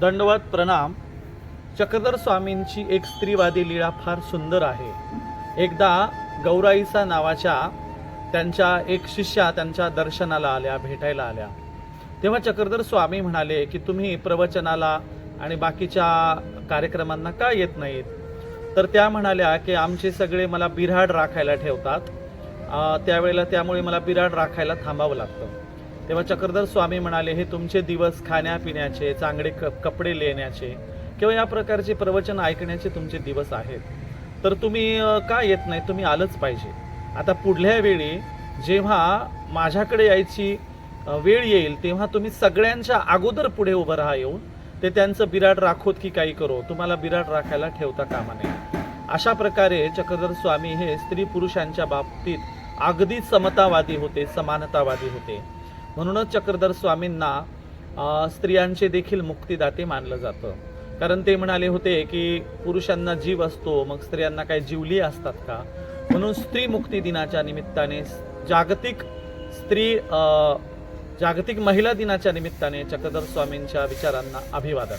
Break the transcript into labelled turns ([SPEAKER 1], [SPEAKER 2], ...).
[SPEAKER 1] दंडवत प्रणाम. चक्रधर स्वामींची एक स्त्रीवादी लीळा फार सुंदर आहे. एकदा गौराईसा नावाच्या त्यांच्या एक शिष्या त्यांच्या दर्शनाला आल्या भेटायला आल्या. तेव्हा चक्रधर स्वामी म्हणाले की तुम्ही प्रवचनाला आणि बाकीच्या कार्यक्रमांना का येत नाहीत? तर त्या म्हणाल्या की आमचे सगळे मला बिराड राखायला ठेवतात. त्यावेळेला त्यामुळे मला बिराड राखायला थांबावं लागतं. तेव्हा चक्रधर स्वामी म्हणाले हे तुमचे दिवस खाण्यापिण्याचे चांगले क कपडे लेण्याचे किंवा या प्रकारचे प्रवचन ऐकण्याचे तुमचे दिवस आहेत. तर तुम्ही का येत नाही? तुम्ही आलंच पाहिजे. आता पुढल्या वेळी जेव्हा माझ्याकडे यायची वेळ येईल तेव्हा तुम्ही सगळ्यांच्या अगोदर पुढे उभं राहा येऊन. ते त्यांचं बिराट राखोत की काही करो. तुम्हाला बिराड राखायला ठेवता कामा नये. अशा प्रकारे चक्रधर स्वामी हे स्त्री पुरुषांच्या बाबतीत अगदी समतावादी होते समानतावादी होते. म्हणूनच चक्रधर स्वामींना स्त्रियांचे देखील मुक्तिदाते मानलं जातं. कारण ते म्हणाले होते की पुरुषांना जीव असतो मग स्त्रियांना काही जीवली असतात का? म्हणून स्त्री मुक्ती दिनाच्या निमित्ताने जागतिक स्त्री जागतिक महिला दिनाच्या निमित्ताने चक्रधर स्वामींच्या विचारांना अभिवादन.